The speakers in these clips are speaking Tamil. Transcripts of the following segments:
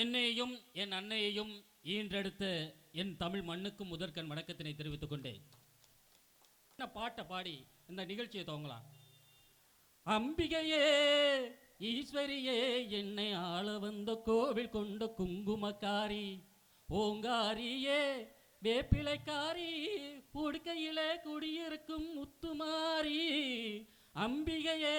என்னையும் என் அன்னையையும் ஈன்றெடுத்த என் தமிழ் மண்ணுக்கு முதற்கண் வணக்கத்தினை தெரிவித்துக் கொண்டேன். என்ன பாட்டை பாடி இந்த நிகழ்ச்சியை துவங்கலாம். அம்பிகையே ஈஸ்வரியே என்னை ஆள வந்த கோவில் கொண்ட குங்குமக்காரி ஓங்காரியே வேப்பிலைக்காரி உடுக்கையிலே குடியிருக்கும் முத்துமாரி அம்பிகையே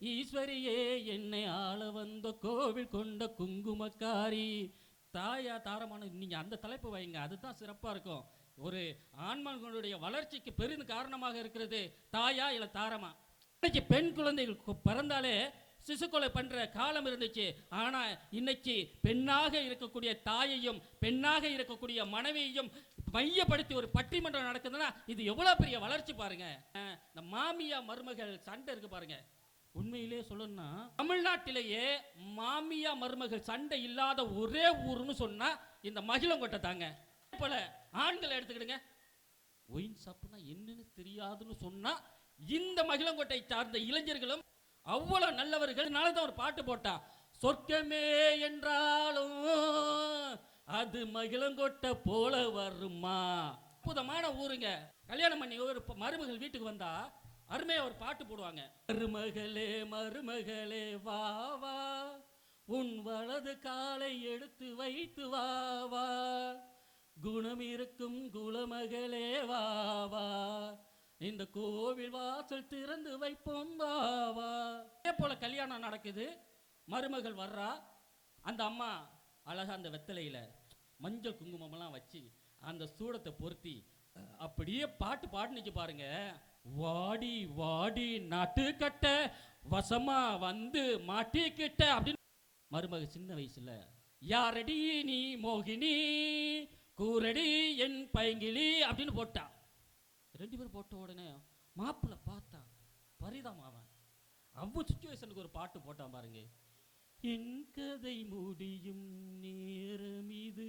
ஈஸ்வரியே என்னை ஆள வந்த கோவில் கொண்ட குங்குமக்காரி. தாயா தாரமான நீங்க அந்த தலைப்பு வைங்க அதுதான் சிறப்பா இருக்கும். ஒரு ஆண்மகனுடைய வளர்ச்சிக்கு பெரும் காரணமாக இருக்கிறது தாயா இல்ல தாரமா. இன்னைக்கு பெண் குழந்தைகள் பிறந்தாலே சிசுக்கொலை பண்ற காலம் இருந்துச்சு. ஆனா இன்னைக்கு பெண்ணாக இருக்கக்கூடிய தாயையும் பெண்ணாக இருக்கக்கூடிய மனைவியையும் மையப்படுத்தி ஒரு பட்டிமன்றம் நடக்குதுன்னா இது எவ்வளவு பெரிய வளர்ச்சி பாருங்க. இந்த மாமியா மருமகள் சண்டை இருக்கு பாருங்க. உண்மையிலே சொல்லணும்னா தமிழ்நாட்டிலேயே மாமியா மருமகள் சண்டை இல்லாத ஒரே ஊர்னு சொன்னா இந்த மகிழங்கொட்டை தாங்க. போல ஆண்களை எடுத்துக்கிடுங்க. ஒயின் ஷாப்னா என்னன்னு தெரியாதுன்னு சொன்னா இந்த மகிழங்கொட்டை சார்ந்த இளைஞர்களும் அவ்வளோ நல்லவர்கள். தான் ஒரு பாட்டு போட்டா சொர்க்கமே என்றாலும் அது மகிழங்கொட்டை போல வருமா? அற்புதமான ஊருங்க. கல்யாணம் பண்ணி ஒரு மருமகள் வீட்டுக்கு வந்தா அருமையா ஒரு பாட்டு போடுவாங்க. மருமகளே மருமகளே வா வா உன் வலது காலை எடுத்து வைத்து வா வா. குணம் இருக்கும் குலமகளே வா வா. இந்த கோவில் வாசல் திறந்து வைப்போம் பாவா. வா போல கல்யாணம் நடக்குது. மருமகள் வர்றா. அந்த அம்மா அழகா அந்த வெத்தலையில மஞ்சள் குங்குமம்லாம் வச்சு அந்த சூடத்தை பொருத்தி அப்படியே பாட்டு பாடுனுச்சு பாருங்க. வாடி வாடி நட்டுக்கட்ட வசமா வந்து மாட்டிக்கிட்ட அப்படின்னு. மருமக சின்ன வயசுல யாரடி நீ மோகினி? கூரடி என் பைங்கிலி? அப்படின்னு போட்டான் ரெண்டு பேரும் போட்ட உடனே மாப்பிள்ளை பார்த்தா பரிதாம அவன். அவன் சுச்சுவேஷனுக்கு ஒரு பாட்டு போட்டான் பாருங்க. என் கதை முடியும் நேரம் இது